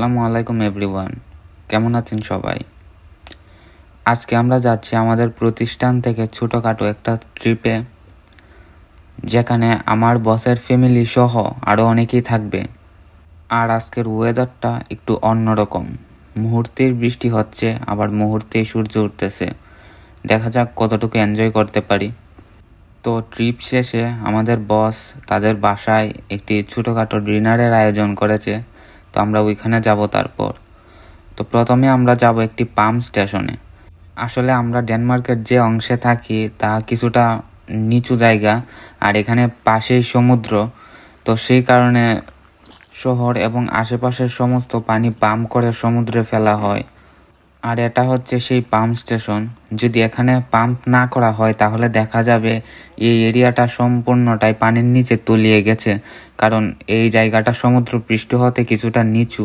আসসালামু আলাইকুম, এভরিওয়ান। কেমন আছেন সবাই? আজকে আমরা যাচ্ছি আমাদের প্রতিষ্ঠান থেকে ছোটোখাটো একটা ট্রিপে, যেখানে আমার বসের ফ্যামিলি সহ আরও অনেকেই থাকবে। আর আজকের ওয়েদারটা একটু অন্যরকম। মুহূর্তের বৃষ্টি হচ্ছে, আবার মুহূর্তেই সূর্য উঠতেছে। দেখা যাক কতটুকু এনজয় করতে পারি। তো ট্রিপ শেষে আমাদের বস তাদের বাসায় একটি ছোটোখাটো ডিনারের আয়োজন করেছে। তো আমরা ওইখানে যাব তারপর। তো প্রথমে আমরা যাব একটি পাম্প স্টেশনে। আসলে আমরা ডেনমার্কের যে অংশে থাকি, তা কিছুটা নিচু জায়গা আর এখানে পাশেই সমুদ্র। তো সেই কারণে শহর এবং আশেপাশের সমস্ত পানি পাম্প করে সমুদ্রে ফেলা হয়। আর এটা হচ্ছে সেই পাম্প স্টেশন। যদি এখানে পাম্প না করা হয়, তাহলে দেখা যাবে এই এরিয়াটা সম্পূর্ণটাই পানির নিচে তলিয়ে গেছে। কারণ এই জায়গাটা সমুদ্র পৃষ্ঠ হতে কিছুটা নিচু।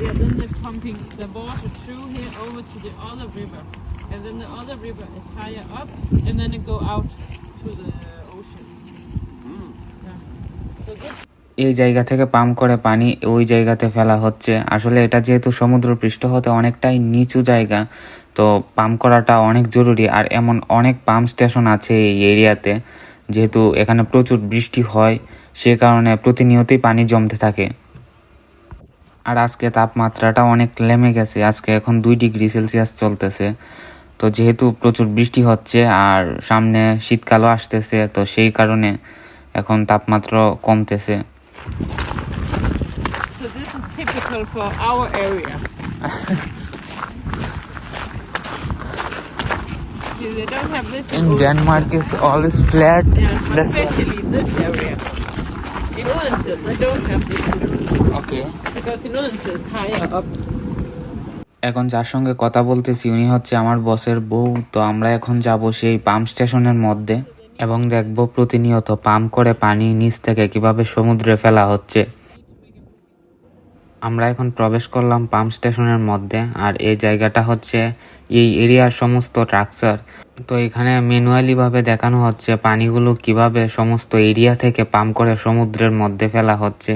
Yeah, then pumping the water through here over to the other river. And then the other river is higher up and then it go out to the ocean. এই জায়গা থেকে পাম্প করে পানি ওই জায়গাতে ফেলা হচ্ছে আসলে এটা যেহেতু সমুদ্র পৃষ্ঠ হতে অনেকটাই নিচু জায়গা তো পাম্প করাটা অনেক জরুরি আর এমন অনেক পাম্প স্টেশন আছে এই এরিয়াতে যেহেতু এখানে প্রচুর বৃষ্টি হয় সে কারণে প্রতিনিয়তই পানি জমতে থাকে আর আজকে তাপমাত্রাটা অনেক লেমে গেছে আজকে এখন দুই ডিগ্রি সেলসিয়াস চলতেছে তো যেহেতু প্রচুর বৃষ্টি হচ্ছে আর সামনে শীতকালও আসতেছে তো সেই কারণে এখন তাপমাত্রা কমতেছে They don't have this in Denmark. It's always flat. Yeah, especially this area. In Odense, they don't have this system Okay. because in Odense is higher up. এখন যার সঙ্গে কথা বলতেছি উনি হচ্ছে আমার বসের বউ তো আমরা এখন যাব সেই পাম্প স্টেশনের মধ্যে এবং দেখব প্রতিনিয়ত পাম্প করে পানি নিচ থেকে কীভাবে সমুদ্রে ফেলা হচ্ছে আমরা এখন প্রবেশ করলাম পাম্প স্টেশনের মধ্যে, আর এই জায়গাটা হচ্ছে এই এরিয়ার সমস্ত ট্রাকচার। তো এখানে ম্যানুয়ালি ভাবে দেখানো হচ্ছে পানিগুলো কীভাবে সমস্ত এরিয়া থেকে পাম্প করে সমুদ্রের মধ্যে ফেলা হচ্ছে।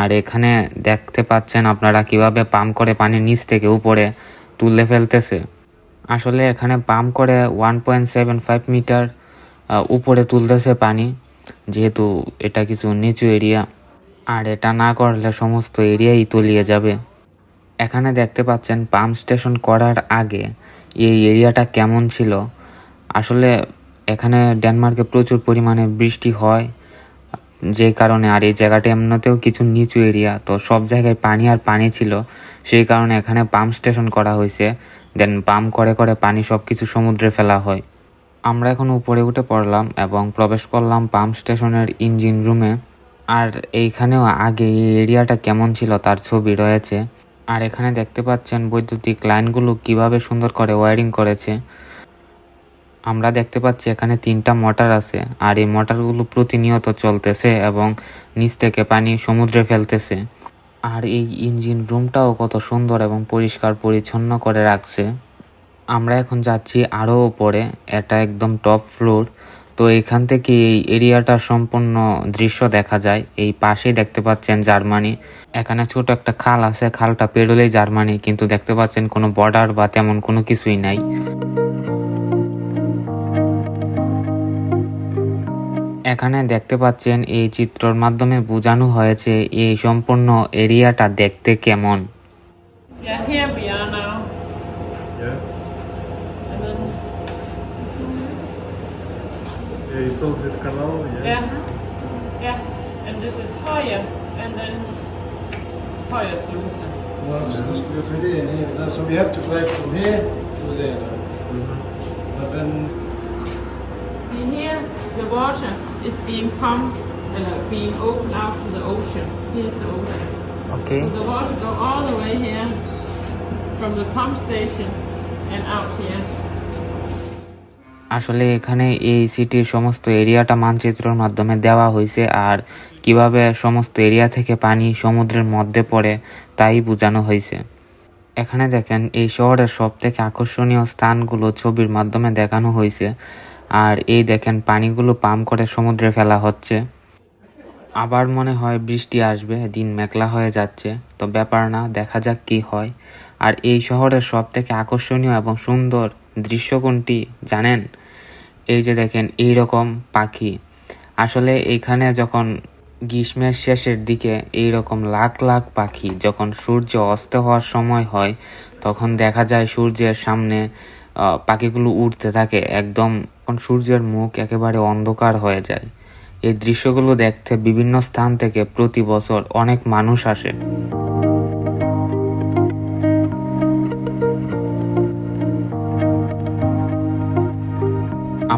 আর এখানে দেখতে পাচ্ছেন আপনারা কীভাবে পাম্প করে পানি নিচ থেকে উপরে তুলে ফেলতেছে। আসলে এখানে পাম্প করে one point seven five metre উপরে তুলতেছে পানি, যেহেতু এটা কিছু নিচু এরিয়া। আর এটা না করলে সমস্ত এরিয়াই তলিয়ে যাবে। এখানে দেখতে পাচ্ছেন পাম্প স্টেশন করার আগে এই এরিয়াটা কেমন ছিল। আসলে এখানে ডেনমার্কে প্রচুর পরিমাণে বৃষ্টি হয়, যে কারণে আর এই জায়গাটা এমনিতেও কিছু নিচু এরিয়া, তো সব জায়গায় পানি আর পানি ছিল। সেই কারণে এখানে পাম্প স্টেশন করা হয়েছে। দেন পাম্প করে করে পানি সব কিছু সমুদ্রে ফেলা হয়। আমরা এখন উপরে উঠে পড়লাম এবং প্রবেশ করলাম পাম্প স্টেশনের ইঞ্জিন রুমে। আর এইখানেও আগে এই এরিয়াটা কেমন ছিল তার ছবি রয়েছে। আর এখানে দেখতে পাচ্ছেন বৈদ্যুতিক লাইনগুলো কীভাবে সুন্দর করে ওয়ারিং করেছে। আমরা দেখতে পাচ্ছি এখানে তিনটা মোটর আছে, আর এই মোটরগুলো প্রতিনিয়ত চলতেছে এবং নিচ থেকে পানি সমুদ্রে ফেলতেছে। আর এই ইঞ্জিন রুমটাও কত সুন্দর এবং পরিষ্কার পরিচ্ছন্ন করে রাখছে। আমরা এখন যাচ্ছি আরও উপরে এটা একদম টপ ফ্লোর তো এখান থেকে এই এরিয়াটার সম্পূর্ণ দৃশ্য দেখা যায়। এই পাশেই দেখতে পাচ্ছেন জার্মানি। এখানে ছোট একটা খাল আছে, খালটা পেরোলেই জার্মানি, কিন্তু দেখতে পাচ্ছেন কোনো বর্ডার বা তেমন কোনো কিছুই নাই। এখানে দেখতে পাচ্ছেন এই চিত্রর মাধ্যমে বোঝানো হয়েছে এই সম্পূর্ণ এরিয়াটা দেখতে কেমন। It's all this canal. Yeah. yeah, yeah, and this is higher, and then higher Slusen. Well, så skulle vi flytte ind her. Så vi have to drive from here to there. But then, See here, the water is being pumped, uh, being opened out to the ocean. Here's the ocean. Okay. So the water go all the way here from the pump station and out here. আসলে এখানে এই সিটির সমস্ত এরিয়াটা মানচিত্রের মাধ্যমে দেওয়া হয়েছে। আর কীভাবে সমস্ত এরিয়া থেকে পানি সমুদ্রের মধ্যে পড়ে তাই বোঝানো হয়েছে। এখানে দেখেন, এই শহরের সব থেকে আকর্ষণীয় স্থানগুলো ছবির মাধ্যমে দেখানো হয়েছে। আর এই দেখেন, পানিগুলো পাম্প করে সমুদ্রে ফেলা হচ্ছে। আবার মনে হয় বৃষ্টি আসবে, দিন মেঘলা হয়ে যাচ্ছে। তো ব্যাপার না, দেখা যাক কি হয়। আর এই শহরের সব থেকে আকর্ষণীয় এবং সুন্দর দৃশ্য কোনটি জানেন? এই যে দেখেন এই রকম পাখি। আসলে এখানে যখন গ্রীষ্মের শেষের দিকে এই রকম লাখ লাখ পাখি যখন সূর্য অস্ত হওয়ার সময় হয়, তখন দেখা যায় সূর্যের সামনে পাখিগুলো উঠতে থাকে। একদম সূর্যের মুখ একেবারে অন্ধকার হয়ে যায়। এই দৃশ্যগুলো দেখতে বিভিন্ন স্থান থেকে প্রতি বছর অনেক মানুষ আসে।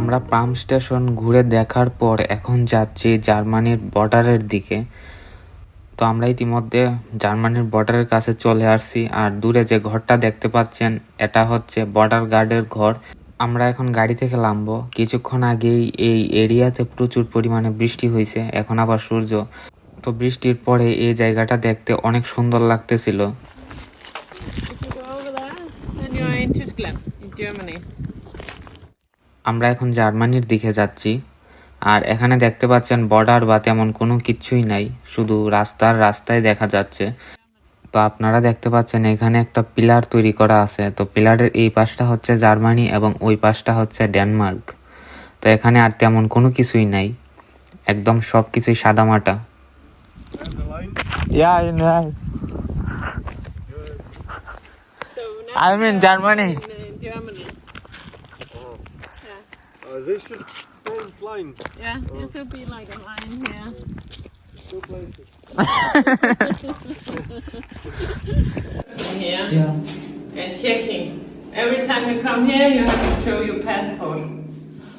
আমরা পাম্প স্টেশন ঘুরে দেখার পর এখন যাচ্ছি জার্মানির বর্ডারের দিকে। তো আমরা ইতিমধ্যে জার্মানির বর্ডারের কাছে চলে আসছি আর দূরে যে ঘরটা দেখতে পাচ্ছেন, এটা হচ্ছে বর্ডার গার্ডের ঘর। আমরা এখন গাড়ি থেকে নামবো। কিছুক্ষণ আগেই এই এরিয়াতে প্রচুর পরিমাণে বৃষ্টি হয়েছে এখন আবার সূর্য। তো বৃষ্টির পরে এই জায়গাটা দেখতে অনেক সুন্দর লাগতেছিল If you go over there, then you're in Tyskland, in Germany. আমরা এখন জার্মানির দিকে যাচ্ছি। আর এখানে দেখতে পাচ্ছেন বর্ডার বা তেমন কোনো কিছুই নাই শুধু রাস্তার রাস্তায় দেখা যাচ্ছে। তো আপনারা দেখতে পাচ্ছেন এখানে একটা পিলার তৈরি করা আছে। তো পিলারের এই পাশটা হচ্ছে জার্মানি এবং ওই পাশটা হচ্ছে ডেনমার্ক। তো এখানে আর তেমন কোনো কিছুই নাই। একদম সব কিছুই সাদামাটা There's the line. Uh, Germany. Uh, they should hold line. Yeah, this will be like a line here. Two places. Here. Yeah. And checking. Every time you come here, you have to show your passport.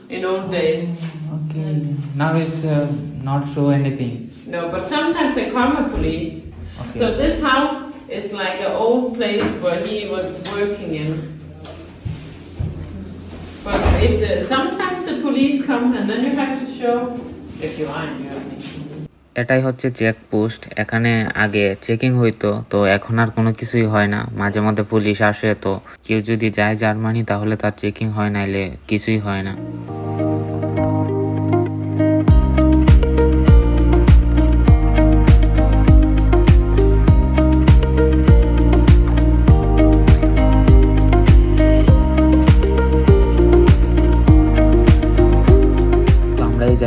In old days. Okay. Now it's uh, not show anything. No, but sometimes they come a police. Okay. So this house is like an old place where he was working in. But uh, sometimes the police come and then you have to show if you are in have এটাই হচ্ছে check post এখানে আগে checking হইতো তো এখন আর কোনো কিছুই হয় না মাঝে মধ্যে পুলিশ আসে তো কেউ যদি যায় জার্মানি তাহলে তার চেকিং হয় নাইলে কিছুই হয় না।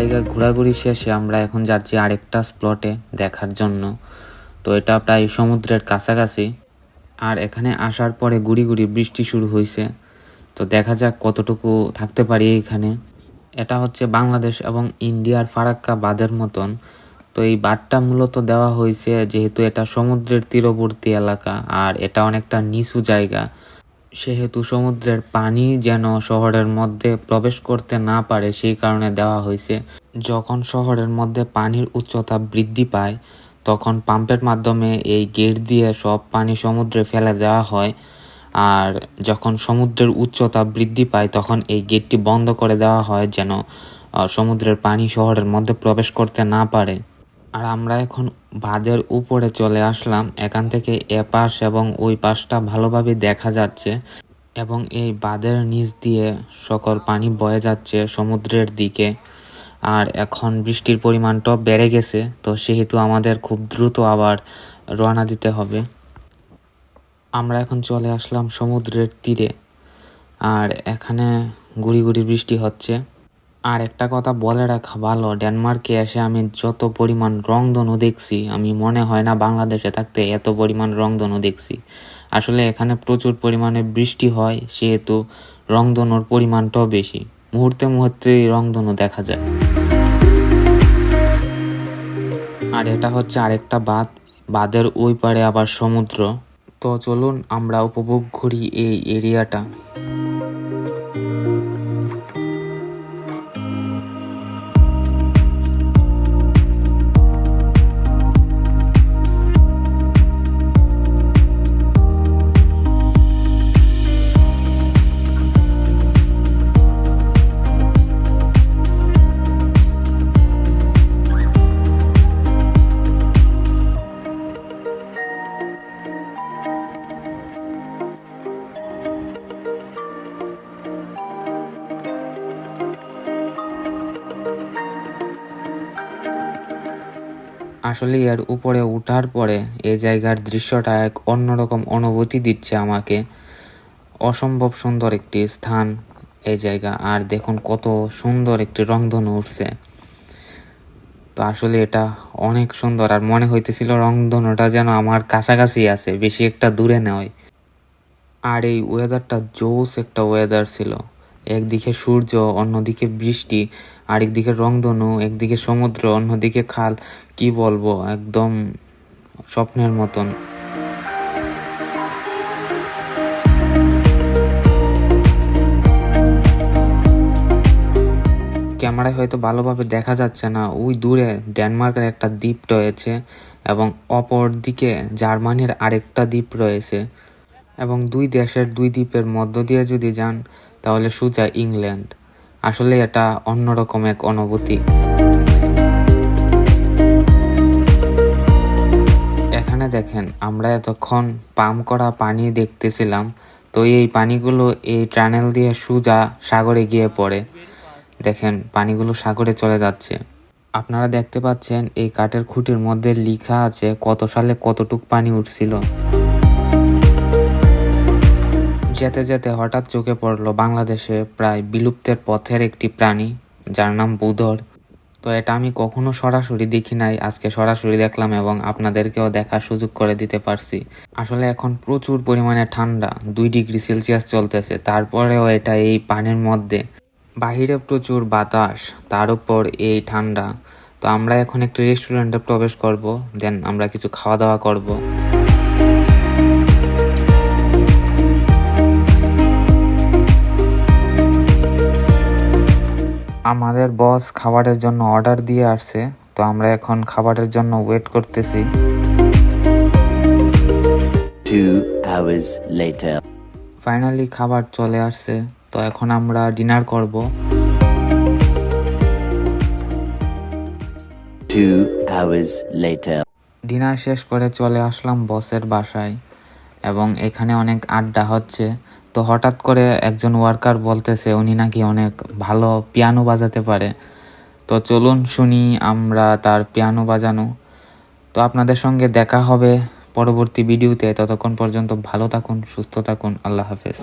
জায়গায় ঘোরাঘুরি শেষে আমরা এখন যাচ্ছি আরেকটা স্পটে দেখার জন্য। তো এটা প্রায় সমুদ্রের কাছাকাছি। আর এখানে আসার পরে গুড়ি গুড়ি বৃষ্টি শুরু হয়েছে তো দেখা যাক কতটুকু থাকতে পারি এখানে। এটা হচ্ছে বাংলাদেশ এবং ইন্ডিয়ার ফারাক্কা বাঁধের মতন। তো এই বাঁধটা মূলত দেওয়া হয়েছে যেহেতু এটা সমুদ্রের তীরবর্তী এলাকা আর এটা অনেকটা নিচু জায়গা। সেহেতু সমুদ্রের পানি যেন শহরের মধ্যে প্রবেশ করতে না পারে, সেই কারণে দেওয়া হয়েছে। যখন শহরের মধ্যে পানির উচ্চতা বৃদ্ধি পায়, তখন পাম্পের মাধ্যমে এই গেট দিয়ে সব পানি সমুদ্রে ফেলে দেওয়া হয়। আর যখন সমুদ্রের উচ্চতা বৃদ্ধি পায়, তখন এই গেটটি বন্ধ করে দেওয়া হয় যেন সমুদ্রের পানি শহরের মধ্যে প্রবেশ করতে না পারে। আর আমরা এখন বাঁধের উপরে চলে আসলাম। এখান থেকে এ পাশ এবং ওই পাশটা ভালোভাবে দেখা যাচ্ছে এবং এই বাঁধের নিচ দিয়ে সকল পানি বয়ে যাচ্ছে সমুদ্রের দিকে। আর এখন বৃষ্টির পরিমাণটাও বেড়ে গেছে, তো সেহেতু আমাদের খুব দ্রুত আবার রওনা দিতে হবে। আমরা এখন চলে আসলাম সমুদ্রের তীরে। আর এখানে গুড়ি গুড়ি বৃষ্টি হচ্ছে। আর একটা কথা বলে রাখা ভালো, ডেনমার্কে এসে আমি যত পরিমাণ রংধনু দেখছি, আমি মনে হয় না বাংলাদেশে থাকতে এত পরিমাণ রংধনু দেখছি। আসলে এখানে প্রচুর পরিমাণে বৃষ্টি হয়, সেহেতু রংধনুর পরিমাণটাও বেশি। মুহূর্তে মুহূর্তেই রংধনু দেখা যায়। আর এটা হচ্ছে আরেকটা বাঁধ, বাঁধের ওই পারে আবার সমুদ্র। তো চলুন আমরা উপভোগ করি এই এরিয়াটা। আসলে এর উপরে উঠার পরে এই জায়গার দৃশ্যটা এক অন্যরকম অনুভূতি দিচ্ছে আমাকে। অসম্ভব সুন্দর একটি স্থান এই জায়গা, আর দেখুন কত সুন্দর একটি রংধনু উঠছে। তো আসলে এটা অনেক সুন্দর, আর মনে হইতেছিল রংধনুটা যেন আমার কাছাকাছি আছে, বেশি একটা দূরে নয়। আর এই ওয়েদারটা জোস একটা ওয়েদার ছিল। একদিকে সূর্য, অন্যদিকে বৃষ্টি, আরেকদিকে রংধনু, একদিকে সমুদ্র, অন্যদিকে খাল। কি বলব, একদম স্বপ্নের মতন। ক্যামেরায় হয়তো ভালোভাবে দেখা যাচ্ছে না। ওই দূরে ডেনমার্কের একটা দ্বীপ রয়েছে এবং অপর দিকে জার্মানির আরেকটা দ্বীপ রয়েছে। এবং দুই দেশের দুই দ্বীপের মধ্য দিয়ে যদি যান তাহলে সোজা ইংল্যান্ড। আসলে এটা অন্যরকম এক অনুভূতি। এখানে দেখেন, আমরা এতক্ষণ পাম্প করা পানি দেখতেছিলাম, তো এই পানিগুলো এই টানেল দিয়ে সোজা সাগরে গিয়ে পড়ে। দেখেন, পানিগুলো সাগরে চলে যাচ্ছে। আপনারা দেখতে পাচ্ছেন, এই কাঠের খুঁটির মধ্যে লিখা আছে কত সালে কতটুক পানি উঠছিল। যেতে যেতে হঠাৎ চোখে পড়ল বাংলাদেশে প্রায় বিলুপ্তের পথের একটি প্রাণী, যার নাম বুধর। তো এটা আমি কখনো সরাসরি দেখি নাই, আজকে সরাসরি দেখলাম এবং আপনাদেরকেও দেখার সুযোগ করে দিতে পারছি। আসলে এখন প্রচুর পরিমাণে ঠান্ডা, দুই ডিগ্রি সেলসিয়াস চলতেছে, তারপরেও এটা এই পানির মধ্যে। বাহিরে প্রচুর বাতাস, তার উপর এই ঠান্ডা। তো আমরা এখন একটি রেস্টুরেন্টে প্রবেশ করব, দেন আমরা কিছু খাওয়া দাওয়া করব। আমাদের বস খাবারের জন্য অর্ডার দিয়ে আসছে তো আমরা এখন খাবারের জন্য ওয়েট করতেছি। ফাইনালি খাবার চলে আসছে তো এখন আমরা ডিনার করব। Two hours later. ডিনার শেষ করে চলে আসলাম বসের বাসায় এবং এখানে অনেক আড্ডা হচ্ছে। তো হঠাৎ করে একজন ওয়ার্কার বলতেছে, উনি নাকি অনেক ভালো পিয়ানো বাজাতে পারে। তো চলুন শুনি আমরা তার পিয়ানো বাজানো। তো আপনাদের সঙ্গে দেখা হবে পরবর্তী ভিডিওতে। ততক্ষণ পর্যন্ত ভালো থাকুন, সুস্থ থাকুন। আল্লাহ হাফেজ।